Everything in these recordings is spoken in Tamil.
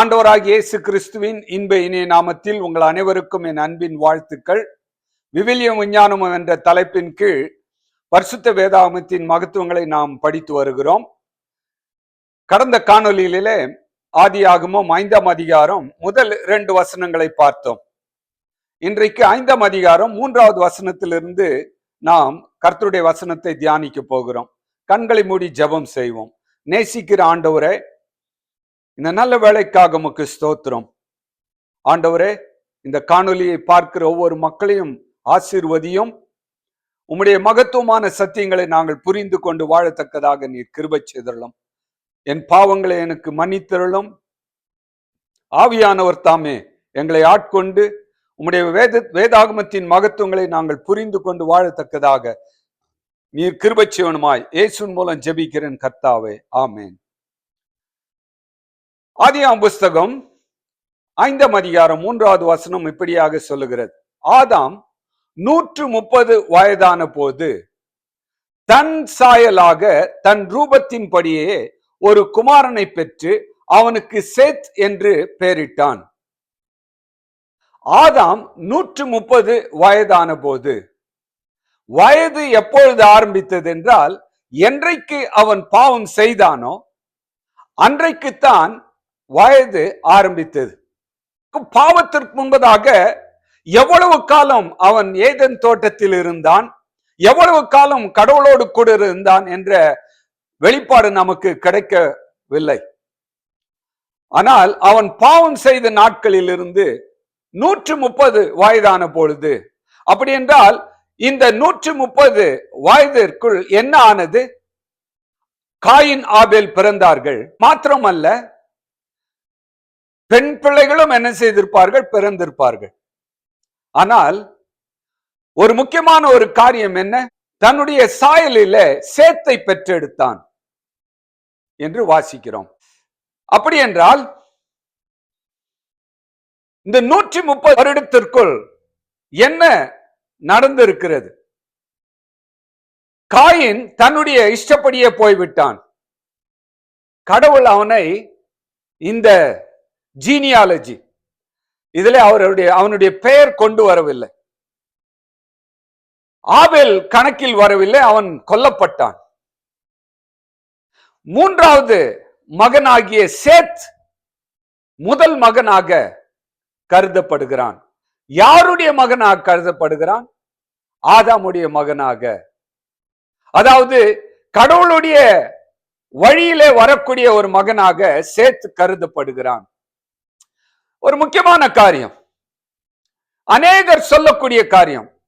ஆண்டவராகிய இயேசு கிறிஸ்துவின் இன்ப இனிய நாமத்தில் உங்கள் அனைவருக்கும் என் அன்பின் வாழ்த்துக்கள். விவிலியம் விஞ்ஞானம் என்ற தலைப்பின் கீழ் பரிசுத்த வேதாகமத்தின் மகத்துவங்களை நாம் படித்து வருகிறோம். கடந்த காணொலியிலே ஆதியாகமம் ஐந்தாம் அதிகாரம் முதல் இரண்டு வசனங்களை பார்த்தோம். இன்றைக்கு ஐந்தாம் அதிகாரம் மூன்றாவது வசனத்திலிருந்து நாம் கர்த்தருடைய வசனத்தை தியானிக்க போகிறோம். கண்களை மூடி ஜெபம் செய்வோம். நேசிக்கிற ஆண்டவரை இந்த நல்ல வேலைக்காக உமக்கு ஸ்தோத்திரம். ஆண்டவரே இந்த காணொலியை பார்க்கிற ஒவ்வொரு மக்களையும் ஆசீர்வதியும் உம்முடைய மகத்துவமான சத்தியங்களை நாங்கள் புரிந்து கொண்டு வாழத்தக்கதாக நீர் கிருபை செய்தரலும் என் பாவங்களை எனக்கு மன்னித்தருளும். ஆவியானவர் தாமே எங்களை ஆட்கொண்டு உம்முடைய வேத வேதாகமத்தின் மகத்துவங்களை நாங்கள் புரிந்து கொண்டு வாழத்தக்கதாக நீர் கிருபை செய்வனுமாய் மூலம் ஜெபிக்கிறேன் கர்த்தாவே. ஆமேன். ஆதியாம் புஸ்தகம் ஐந்தாம் அதிகாரம் மூன்றாவது வசனம் இப்படியாக சொல்லுகிறது. ஆதாம் நூற்று முப்பது வயதான போது தன் சாயலாக தன் ரூபத்தின்படியே ஒரு குமாரனை பெற்று அவனுக்கு சேத் என்று பெயரிட்டான். ஆதாம் நூற்று முப்பது வயதான போது வயது எப்பொழுது ஆரம்பித்தது என்றால் என்றைக்கு அவன் பாவம் செய்தானோ அன்றைக்குத்தான் வயது ஆரம்பித்தது. பாவத்திற்கு முன்பதாக எவ்வளவு காலம் அவன் ஏதன் தோட்டத்தில் இருந்தான் எவ்வளவு காலம் கடவுளோடு கூட இருந்தான் என்ற வெளிப்பாடு நமக்கு கிடைக்கவில்லை. ஆனால் அவன் பாவம் செய்த நாட்களில் இருந்து நூற்று முப்பது வயதான பொழுது அப்படி என்றால் இந்த நூற்று முப்பது வயதிற்குள் என்ன ஆனது? காயின் ஆபேல் பிறந்தார்கள். மாத்திரமல்ல பெண் பிள்ளைகளும் என்ன செய்திருப்பார்கள்? பிறந்திருப்பார்கள். ஆனால் ஒரு முக்கியமான ஒரு காரியம் என்ன? தன்னுடைய சாயலில சேத்தை பெற்றெடுத்தான் என்று வாசிக்கிறோம். அப்படி என்றால் இந்த நூற்றி முப்பது வருடத்திற்குள் என்ன நடந்திருக்கிறது? காயின் தன்னுடைய இஷ்டப்படியே போய்விட்டான். கடவுள் அவனை இந்த ஜீனியாலஜி இதுல அவருடைய அவனுடைய பெயர் கொண்டு வரவில்லை. ஆபேல் கணக்கில் வரவில்லை அவன் கொல்லப்பட்டான். மூன்றாவது மகனாகிய சேத் முதல் மகனாக கருதப்படுகிறான். யாருடைய மகனாக கருதப்படுகிறான்? ஆதாமுடைய மகனாக. அதாவது கடவுளுடைய வழியிலே வரக்கூடிய ஒரு மகனாக சேத் கருதப்படுகிறான். ஒரு முக்கியமான காரியம். அநேகர் சொல்லக்கூடிய காரியம்.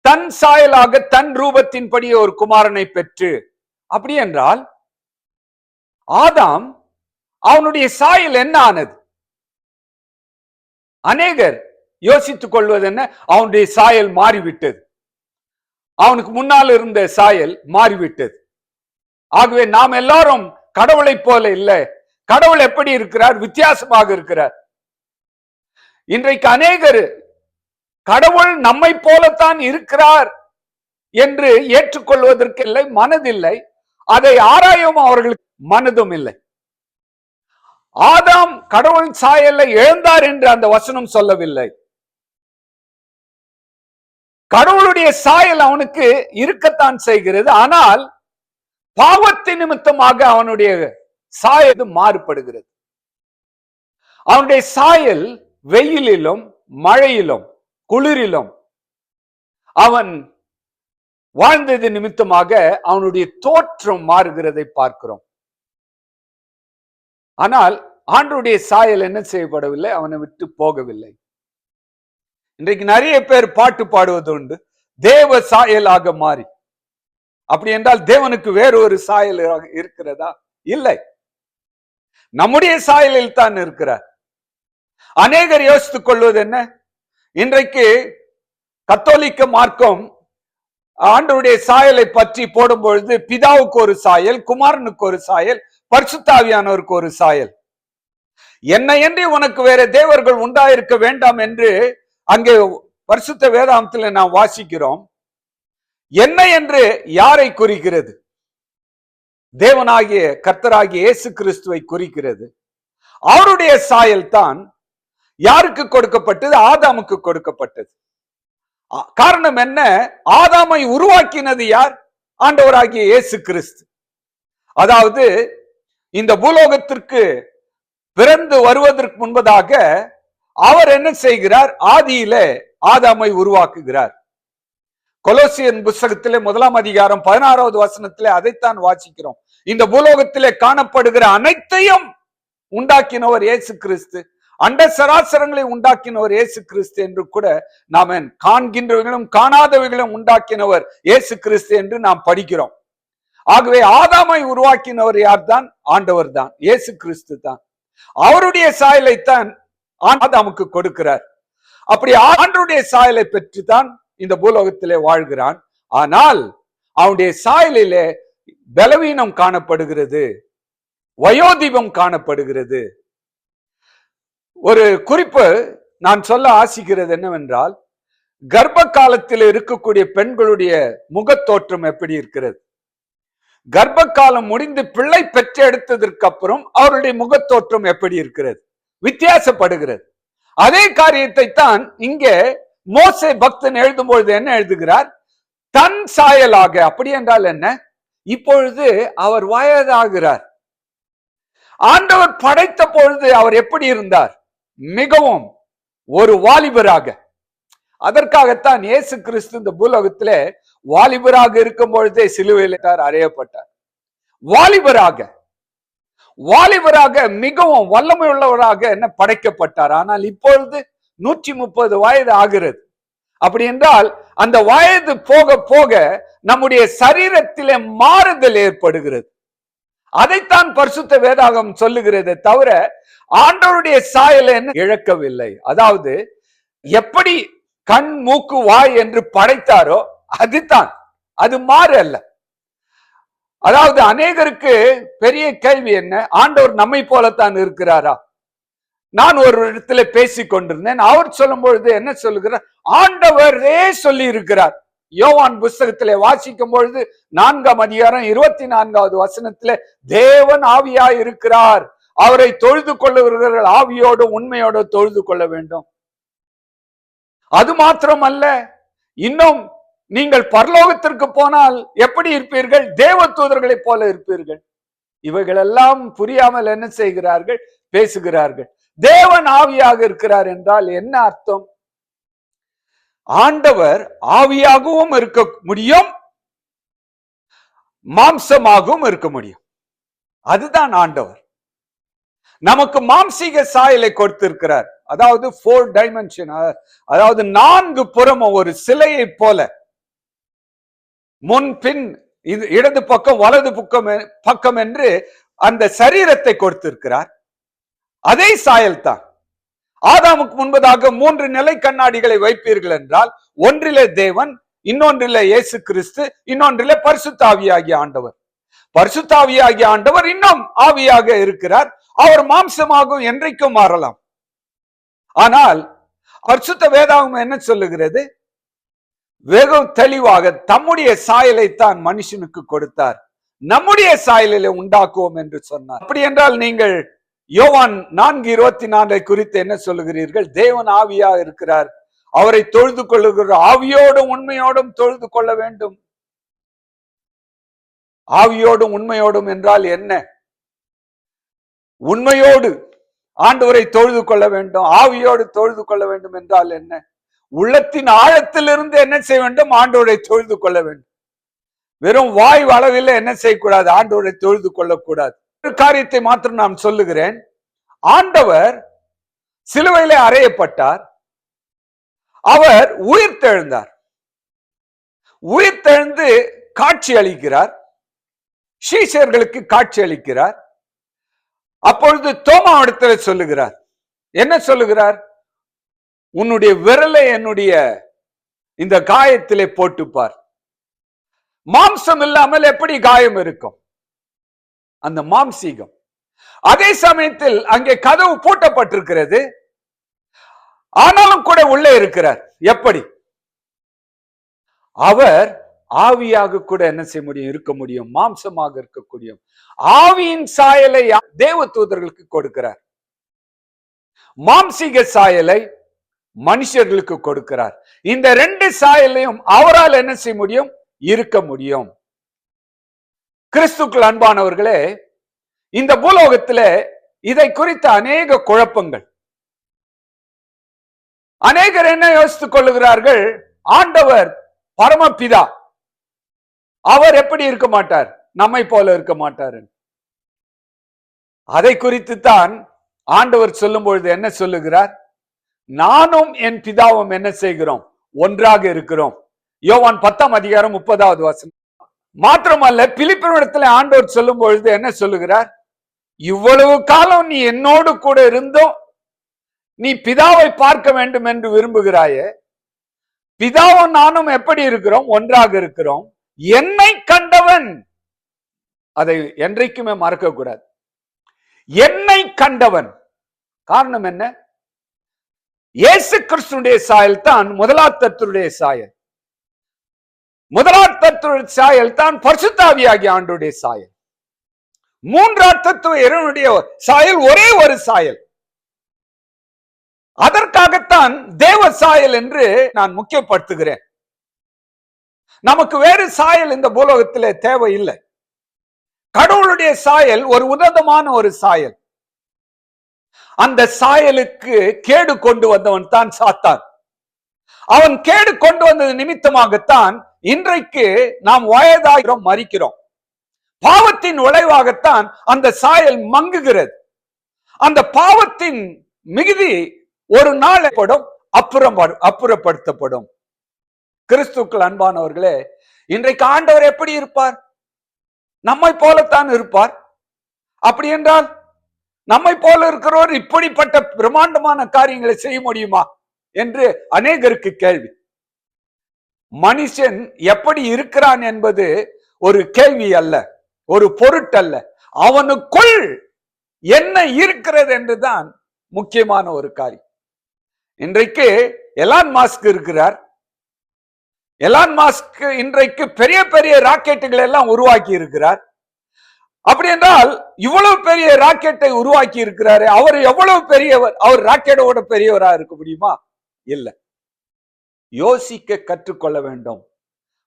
தன் சாயலாக தன் ரூபத்தின்படி ஒரு குமாரனை பெற்று அப்படி என்றால் ஆதாம் அவனுடைய சாயல் என்ன ஆனது? அநேகர் யோசித்துக் கொள்வது என்ன? அவனுடைய சாயல் மாறிவிட்டது. அவனுக்கு முன்னால் இருந்த சாயல் மாறிவிட்டது. ஆகவே நாம் எல்லாரும் கடவுளை போல இல்லை. கடவுள் எப்படி இருக்கிறார்? வித்தியாசமாக இருக்கிறார். இன்றைக்கு அநேகர் கடவுள் நம்மை போலத்தான் இருக்கிறார் என்று ஏற்றுக்கொள்வதற்கு இல்லை மனதில்லை. அதை ஆராயும் அவர்களுக்கு மனதும் இல்லை. ஆதாம் கடவுள் சாயல்ல எழுந்தார் என்று அந்த வசனம் சொல்லவில்லை. கடவுளுடைய சாயல் அவனுக்கு இருக்கத்தான் செய்கிறது. ஆனால் பாவத்தின் நிமித்தமாக அவனுடைய சாயல் மாறுபடுகிறது. அவனுடைய சாயல் வெயிலிலும் மழையிலும் குளிரிலும் அவன் வாழ்ந்தது நிமித்தமாக அவனுடைய தோற்றம் மாறுகிறதை பார்க்கிறோம். ஆனால் ஆண்டுடைய சாயல் என்ன செய்யப்படவில்லை? அவனை விட்டு போகவில்லை. இன்றைக்கு நிறைய பேர் பாட்டு பாடுவது உண்டு. தேவ சாயலாக மாறி. அப்படி என்றால் தேவனுக்கு வேறு ஒரு சாயல் இருக்கிறதா? இல்லை. நம்முடைய சாயலில் தான் இருக்கிறார். அநேகர் யோசித்துக் கொள்வது என்ன? இன்றைக்கு கத்தோலிக்க மார்க்கம் ஆண்டருடைய சாயலை பற்றி போடும் பொழுது பிதாவுக்கு ஒரு சாயல் குமாரனுக்கு ஒரு சாயல் பரிசுத்தாவியானவருக்கு ஒரு சாயல். என்ன என்று உனக்கு வேற தேவர்கள் உண்டாயிருக்க வேண்டாம் என்று அங்கே பரிசுத்த வேதாந்தத்தில் நாம் வாசிக்கிறோம். என்ன என்று யாரை குறிக்கிறது? தேவனாகிய கர்த்தராகிய இயேசு கிறிஸ்துவை குறிக்கிறது. அவருடைய சாயல் தான் யாருக்கு கொடுக்கப்பட்டது? ஆதாமுக்கு கொடுக்கப்பட்டது. காரணம் என்ன? ஆதாமை உருவாக்கினது யார்? ஆண்டவராகிய இயேசு கிறிஸ்து. அதாவது இந்த பூலோகத்திற்கு பிறந்து வருவதற்கு முன்பதாக அவர் என்ன செய்கிறார்? ஆதியிலே ஆதாமை உருவாக்குகிறார். கொலோசியன் புஸ்தகத்திலே முதலாம் அதிகாரம் பதினாறாவது வசனத்திலே அதைத்தான் வாசிக்கிறோம். இந்த பூலோகத்திலே காணப்படுகிற அனைத்தையும் உண்டாக்கினவர் இயேசு கிறிஸ்து. அண்ட சராசரங்களை உண்டாக்கினவர் இயேசு கிறிஸ்து என்று கூட நாம் காண்கின்றவைகளும் காணாதவைகளும் உண்டாக்கினவர் இயேசு கிறிஸ்து என்று நாம் படிக்கிறோம். ஆகவே ஆதாமை உருவாக்கினவர் யார்தான்? ஆண்டவர் தான் இயேசு கிறிஸ்து தான். அவருடைய சாயலைத்தான் ஆதாமுக்கு கொடுக்கிறார். அப்படி ஆண்டருடைய சாயலை பெற்றுதான் இந்த பூலோகத்திலே வாழ்கிறான். ஆனால் அவனுடைய சாயலிலே பலவீனம் காணப்படுகிறது. வயோதிபம் காணப்படுகிறது. ஒரு குறிப்பு நான் சொல்ல ஆசிக்கிறது என்னவென்றால் கர்ப்ப காலத்தில் இருக்கக்கூடிய பெண்களுடைய முகத்தோற்றம் எப்படி இருக்கிறது? கர்ப்ப காலம் முடிந்து பிள்ளை பெற்றெடுத்ததற்கு அப்புறம் அவருடைய முகத்தோற்றம் எப்படி இருக்கிறது? வித்தியாசப்படுகிறது. அதே காரியத்தை தான் இங்கே மோசே பக்தன் எழுதும் பொழுது என்ன எழுதுகிறார்? தன் சாயலாக. அப்படி என்றால் என்ன? இப்பொழுது அவர் வயதாகிறார். ஆண்டவர் படைத்த பொழுது அவர் எப்படி இருந்தார்? மிகவும் ஒரு வாலிபராக. அதற்காகத்தான் இயேசு கிறிஸ்து இந்த பூலோகத்திலே வாலிபராக இருக்கும் பொழுதே சிலுவையில் அறையப்பட்டார். வாலிபராக வாலிபராக மிகவும் வல்லமை உள்ளவராக என்ன படைக்கப்பட்டார்? ஆனால் இப்பொழுது நூற்றி முப்பது வயது ஆகிறது. அப்படி என்றால் அந்த வயது போக போக நம்முடைய சரீரத்திலே மாறுதல் ஏற்படுகிறது. அதைத்தான் பரிசுத்த வேதாகம் சொல்லுகிறதே தவிர ஆண்டவருடைய சாயலை இழக்கவில்லை. அதாவது எப்படி கண் மூக்கு வாய் என்று படைத்தாரோ அதுதான். அது மாறு அல்ல. அதாவது அநேகருக்கு பெரிய கேள்வி என்ன? ஆண்டவர் நம்மை போலத்தான் இருக்கிறாரா? நான் ஒரு இடத்துல பேசி கொண்டிருந்தேன். அவர் சொல்லும் பொழுது என்ன சொல்லுகிறார்? ஆண்டவரே சொல்லி இருக்கிறார் யோவான் புஸ்தகத்திலே வாசிக்கும் பொழுது நான்காம் அதிகாரம் இருபத்தி நான்காவது வசனத்திலே தேவன் ஆவியா இருக்கிறார் அவரை தொழுது கொள்ளுகிறவர்கள் ஆவியோடு உண்மையோடு தொழுது கொள்ள வேண்டும். அது மாத்திரமல்ல இன்னும் நீங்கள் பரலோகத்திற்கு போனால் எப்படி இருப்பீர்கள்? தேவ தூதர்களைப் போல இருப்பீர்கள். இவைகளெல்லாம் புரியாமல் என்ன செய்கிறார்கள்? பேசுகிறார்கள். தேவன் ஆவியாக இருக்கிறார் என்றால் என்ன அர்த்தம்? ஆண்டவர் ஆவியாகவும் இருக்க முடியும் மாம்சமாகவும் இருக்க முடியும். அதுதான் ஆண்டவர். நமக்கு மாம்சீக சாயலை கொடுத்திருக்கிறார். அதாவது ஃபோர் டைமென்ஷன் அதாவது நான்கு புறமும் ஒரு சிலையை போல. முன் பின் இது இடது பக்கம் வலது பக்கம் பக்கம் என்று அந்த சரீரத்தை கொடுத்திருக்கிறார். அதே சாயல் தான். ஆதாமுக்கு முன்பதாக மூன்று நிலை கண்ணாடிகளை வைப்பீர்கள் என்றால் ஒன்றிலே தேவன் இன்னொன்றிலே இயேசு கிறிஸ்து இன்னொன்றிலே பரிசுத்தாவியாகிய ஆண்டவர். பரிசுத்தாவியாகிய ஆண்டவர் இன்னும் ஆவியாக இருக்கிறார். அவர் மாம்சமாகவும் என்றைக்கும் மாறலாம். ஆனால் பரிசுத்த வேதாகம் என்ன சொல்லுகிறது? வெகு தெளிவாக தம்முடைய சாயலைத்தான் மனுஷனுக்கு கொடுத்தார். நம்முடைய சாயலில் உண்டாக்குவோம் என்று சொன்னார். அப்படி என்றால் நீங்கள் யோவான் நான்கு இருபத்தி நான்கை குறித்து என்ன சொல்லுகிறீர்கள்? தேவன் ஆவியா இருக்கிறார். அவரை தொழுது கொள்ளுகிற ஆவியோடும் உண்மையோடும் தொழுது கொள்ள வேண்டும். ஆவியோடும் உண்மையோடும் என்றால் என்ன? உண்மையோடு ஆண்டவரை தொழுது கொள்ள வேண்டும் ஆவியோடு தொழுது கொள்ள வேண்டும் என்றால் என்ன? உள்ளத்தின் ஆழத்திலிருந்து என்ன செய்ய வேண்டும்? ஆண்டவரை தொழுது கொள்ள வேண்டும். வெறும் வாய் அளவில் என்ன செய்யக்கூடாது? ஆண்டோரை தொழுது கொள்ளக்கூடாது. ஒரு காரியத்தை மாத்திரம் நான் சொல்லுகிறேன். ஆண்டவர் சிலுவையிலே அறையப்பட்டார். அவர் உயிர் தெழுந்தார் உயிர் தெழுந்து காட்சி அளிக்கிறார். சீஷர்களுக்கு காட்சி அளிக்கிறார். அப்பொழுது தோமா இடத்துல சொல்லுகிறார். என்ன சொல்லுகிறார்? உன்னுடைய விரலை என்னுடைய இந்த காயத்திலே போட்டுப்பார். மாம்சம் இல்லாமல் எப்படி காயம் இருக்கும்? அந்த மாம்சீகம். அதே சமயத்தில் அங்கே கதவு பூட்டப்பட்டிருக்கிறது. ஆனாலும் கூட உள்ளே இருக்கிறார். எப்படி? அவர் ஆவியாக கூட என்ன செய்ய முடியும்? இருக்க முடியும். மாம்சமாக இருக்கக்கூடிய ஆவியின் சாயலை தேவ தூதர்களுக்கு கொடுக்கிறார். மாம்சீக சாயலை மனுஷர்களுக்கு கொடுக்கிறார். இந்த ரெண்டு சாயலையும் அவரால் என்ன செய்ய முடியும்? இருக்க முடியும். கிறிஸ்துக்கள் அன்பானவர்களே இந்த பூலோகத்திலே இதை குறித்த அநேக குழப்பங்கள். அநேகர் என்ன யோசித்துக் கொள்ளுகிறார்கள்? ஆண்டவர் பரமபிதா அவர் எப்படி இருக்க மாட்டார்? நம்மை போல இருக்க மாட்டார். அதை குறித்து தான் ஆண்டவர் சொல்லும் பொழுது என்ன சொல்லுகிறார்? நானும் என் பிதாவும் என்ன செய்கிறோம்? ஒன்றாக இருக்கிறோம். யோவான் பத்தாம் அதிகாரம் முப்பதாவது வசனம். மாத்திரமல்ல பிலிப்பினிடத்துல ஆண்டவர் சொல்லும் பொழுது என்ன சொல்லுகிறார்? இவ்வளவு காலம் நீ என்னோடு கூட இருந்தும் நீ பிதாவை பார்க்க வேண்டும் என்று விரும்புகிறாயே. பிதாவும் நானும் எப்படி இருக்கிறோம்? ஒன்றாக இருக்கிறோம். என்னை கண்டவன். அதை என்றைக்குமே மறக்க கூடாது. என்னை கண்டவன். காரணம் என்ன? இயேசு கிறிஸ்துடைய சாயல் தான் முதலாத்தத்துடைய சாயல். முதலாத்தத்துடைய சாயல் தான் பரிசுத்தாவியாகிய ஆண்டுடைய சாயல். மூன்றாம் தத்துவ இறைவனுடைய சாயல் ஒரே ஒரு சாயல். அதற்காகத்தான் தேவ சாயல் என்று நான் முக்கியப்படுத்துகிறேன். நமக்கு வேறு சாயல் இந்த பூலோகத்திலே தேவை இல்லை கடவுளுடைய சாயல் ஒரு உன்னதமான ஒரு சாயல். அந்த சாயலுக்கு கேடு கொண்டு வந்தவன் தான் சாத்தான். அவன் கேடு கொண்டு வந்தது நிமித்தமாகத்தான் இன்றைக்கு நாம் வயதாகிறோம் மறிக்கிறோம். பாவத்தின் விளைவாகத்தான் அந்த சாயல் மங்குகிறது. அந்த பாவத்தின் மிகுதி ஒரு நாள் படும் அப்புறம் அப்புறப்படுத்தப்படும். கிறிஸ்துக்கள் அன்பானவர்களே இன்றைக்கு ஆண்டவர் எப்படி இருப்பார்? நம்மை போலத்தான் இருப்பார். அப்படி என்றால் நம்மை போல இருக்கிறவர் இப்படிப்பட்ட பிரம்மாண்டமான காரியங்களை செய்ய முடியுமா? என்று அநேகருக்கு கேள்வி. மனுஷன் எப்படி இருக்கிறான் என்பது ஒரு கேள்வி அல்ல ஒரு பொருட்டல்ல. அவனுக்குள் என்ன இருக்கிறது என்றுதான் முக்கியமான ஒரு காரியம். இன்றைக்கு எலான் மாஸ்க் இருக்கிறார். எலான் மாஸ்க் இன்றைக்கு பெரிய பெரிய ராக்கெட்டுகளை எல்லாம் உருவாக்கி இருக்கிறார். அப்படி என்றால் இவ்வளவு பெரிய ராக்கெட்டை உருவாக்கி இருக்கிறாரு அவர் எவ்வளவு பெரியவர் அவர் ராக்கெட்டோட பெரியவரா இருக்க முடியுமா? இல்லை. யோசிக்க கற்றுக்கொள்ள வேண்டும்.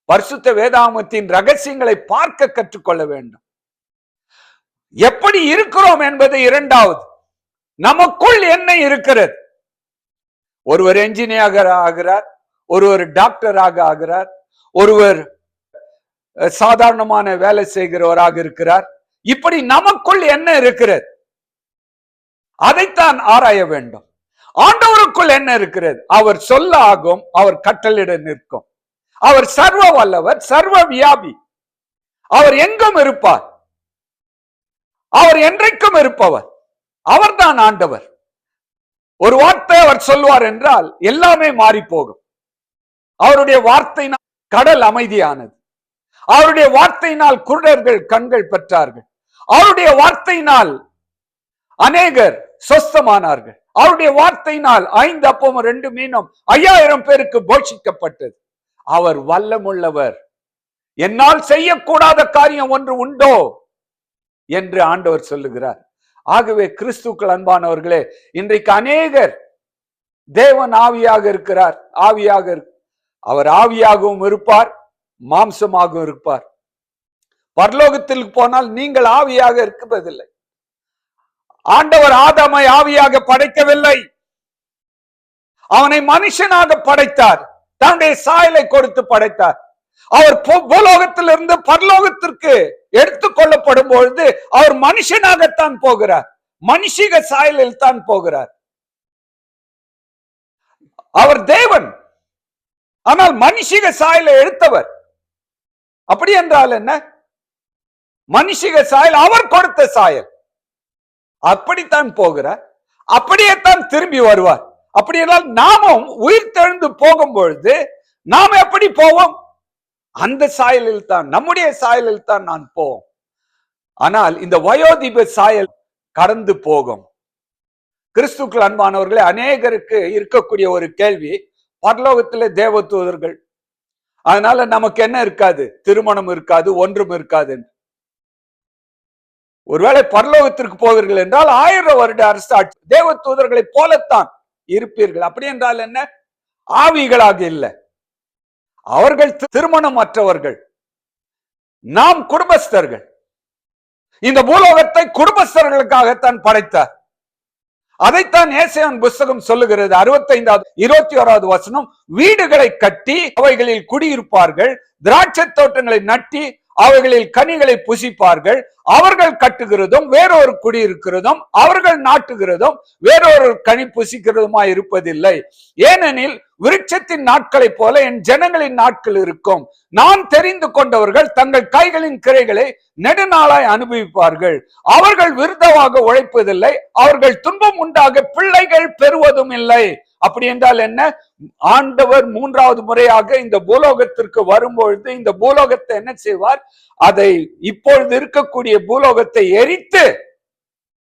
பரிசுத்த வேதாமத்தின் ரகசியங்களை பார்க்க கற்றுக்கொள்ள வேண்டும். எப்படி இருக்கிறோம் என்பது இரண்டாவது. நமக்குள் என்ன இருக்கிறது? ஒருவர் என்ஜினியர் ஆகிறார் ஒருவர் டாக்டராக ஆகிறார் ஒருவர் சாதாரணமான வேலை செய்கிறவராக இருக்கிறார். இப்படி நமக்குள் என்ன இருக்கிறது? அதைத்தான் ஆராய வேண்டும். ஆண்டவருக்குள் என்ன இருக்கிறது? அவர் சொல்ல ஆகும் அவர் கட்டளிட நிற்கும். அவர் சர்வ வல்லவர் சர்வ வியாபி. அவர் எங்கும் இருப்பார்? அவர் என்றைக்கும் இருப்பவர். அவர்தான் ஆண்டவர். ஒரு வார்த்தை அவர் சொல்வார் என்றால் எல்லாமே மாறி போகும் அவருடைய வார்த்தை கடல் அமைதியானது. அவருடைய வார்த்தையினால் குருடர்கள் கண்கள் பெற்றார்கள். அவருடைய வார்த்தையினால் அநேகர் சொஸ்தமானார்கள். அவருடைய வார்த்தையினால் ஐந்து அப்பமும் ரெண்டு மீனும் ஐயாயிரம் பேருக்கு போஷிக்கப்பட்டது. அவர் வல்லமுள்ளவர். என்னால் செய்யக்கூடாத காரியம் ஒன்று உண்டோ? என்று ஆண்டவர் சொல்லுகிறார். ஆகவே கிறிஸ்துக்கள் அன்பானவர்களே இன்றைக்கு அநேகர் தேவன் ஆவியாக இருக்கிறார் ஆவியாக அவர் ஆவியாகவும் இருப்பார் மாம்சமாகவும் இருப்பார். பரலோகத்தில் போனால் நீங்கள் ஆவியாக இருப்பதில்லை. ஆண்டவர் ஆதாமை ஆவியாக படைக்கவில்லை. அவனை மனுஷனாக படைத்தார். தன்னுடைய சாயலை கொடுத்து படைத்தார். அவர் பூலோகத்திலிருந்து பரலோகத்திற்கு எடுத்துக் கொள்ளப்படும் பொழுது அவர் மனுஷனாகத்தான் போகிறார். மனுஷிக சாயலில் தான் போகிறார். அவர் தேவன். ஆனால் மனுஷிக சாயல எடுத்தவர். அப்படி என்றால் என்ன? மனுஷிக சாயல் அவர் கொடுத்த சாயல். அப்படித்தான் போகிறார் அப்படியே தான் திரும்பி வருவார். அப்படி என்றால் நாமும் உயிர் தெழுந்து போகும் பொழுது நாம் எப்படி போவோம்? அந்த சாயலில் தான் நம்முடைய சாயலில் தான் நான் போவோம். ஆனால் இந்த வயோதிப சாயல் கடந்து போகும். கிறிஸ்துக்கள் அன்பானவர்களே அநேகருக்கு இருக்கக்கூடிய ஒரு கேள்வி பரலோகத்திலே தேவதூதர்கள். அதனால நமக்கு என்ன இருக்காது? திருமணம் இருக்காது ஒன்றும் இருக்காது ஒருவேளை பரலோகத்திற்கு போவீர்கள் என்றால் ஆயிரம் வருட அரசு தேவ தூதர்களை போலத்தான் இருப்பீர்கள். அப்படி என்றால் என்ன? ஆவிகளாக இல்லை. அவர்கள் திருமணம் அற்றவர்கள். நாம் குடும்பஸ்தர்கள். இந்த பூலோகத்தை குடும்பஸ்தர்களுக்காகத்தான் படைத்தார். அதைத்தான் ஏசையான் புஸ்தகம் சொல்லுகிறது. அறுபத்தைந்தாவது இருபத்தி ஓராவது வசனம் வீடுகளை கட்டி அவைகளில் குடியிருப்பார்கள் திராட்சை தோட்டங்களை நட்டி அவைகளில் கனிகளை புசிப்பார்கள். அவர்கள் கட்டுகிறதும் வேறொரு குடியிருக்கிறதும் அவர்கள் நாட்டுகிறதும் வேறொரு கனி புசிக்கிறதுமா இருப்பதில்லை. ஏனெனில் விருட்சத்தின் நாட்களைப் போல என் ஜனங்களின் நாட்கள் இருக்கும். நான் தெரிந்து கொண்டவர்கள் தங்கள் கைகளின் கிரைகளை நெடுநாளாய் அனுபவிப்பார்கள். அவர்கள் விருதமாக உழைப்பதில்லை. அவர்கள் துன்பம் உண்டாக பிள்ளைகள் பெறுவதும் இல்லை. அப்படி என்றால் என்ன? ஆண்டவர் மூன்றாவது முறையாக இந்த பூலோகத்திற்கு வரும்பொழுது இந்த பூலோகத்தை என்ன செய்வார்? அதை இப்பொழுது இருக்கக்கூடிய பூலோகத்தை எரித்து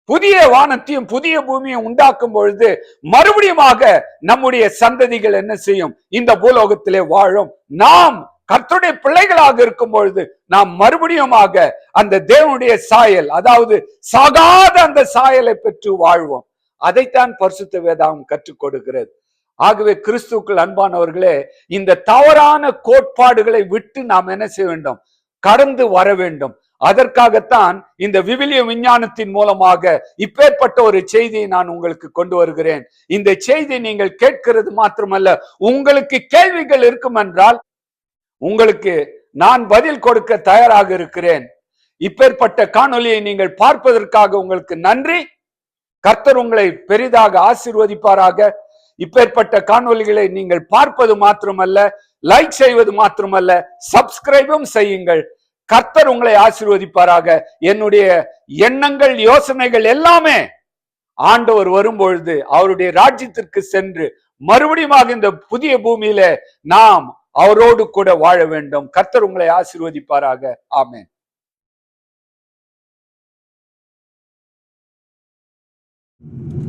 புதிய வானத்தையும் புதிய பூமியும் உண்டாக்கும் பொழுது மறுபடியுமாக நம்முடைய சந்ததிகள் என்ன செய்யும்? இந்த பூலோகத்திலே வாழும். நாம் கர்த்தருடைய பிள்ளைகளாக இருக்கும் பொழுது நாம் மறுபடியுமாக அந்த தேவனுடைய சாயல் அதாவது சாகாத அந்த சாயலை பெற்று வாழ்வோம். அதைத்தான் பரிசுத்த வேதாகம் கற்றுக் கொடுக்கிறது ஆகவே கிறிஸ்துக்கள் அன்பானவர்களே இந்த தவறான கோட்பாடுகளை விட்டு நாம் என்ன செய்ய வேண்டும்? கடந்து வர வேண்டும். அதற்காகத்தான் இந்த விவிலிய விஞ்ஞானத்தின் மூலமாக இப்பேற்பட்ட ஒரு செய்தியை நான் உங்களுக்கு கொண்டு வருகிறேன். இந்த செய்தி நீங்கள் கேட்கிறது மாத்திரமல்ல உங்களுக்கு கேள்விகள் இருக்கும் என்றால் உங்களுக்கு நான் பதில் கொடுக்க தயாராக இருக்கிறேன். இப்பேற்பட்ட காணொலியை நீங்கள் பார்ப்பதற்காக உங்களுக்கு நன்றி. கர்த்தர் உங்களை பெரிதாக ஆசிர்வதிப்பாராக. இப்பேற்பட்ட காணொலிகளை நீங்கள் பார்ப்பது மாத்திரமல்ல லைக் செய்வது மாத்திரமல்ல சப்ஸ்கிரைபும் செய்யுங்கள். கர்த்தர் உங்களை ஆசிர்வதிப்பாராக. என்னுடைய எண்ணங்கள் யோசனைகள் எல்லாமே ஆண்டவர் வரும்பொழுது அவருடைய ராஜ்யத்திற்கு சென்று மறுபடியும் இந்த புதிய பூமியில நாம் அவரோடு கூட வாழ வேண்டும். கர்த்தர் உங்களை ஆசீர்வதிப்பாராக. ஆமேன். you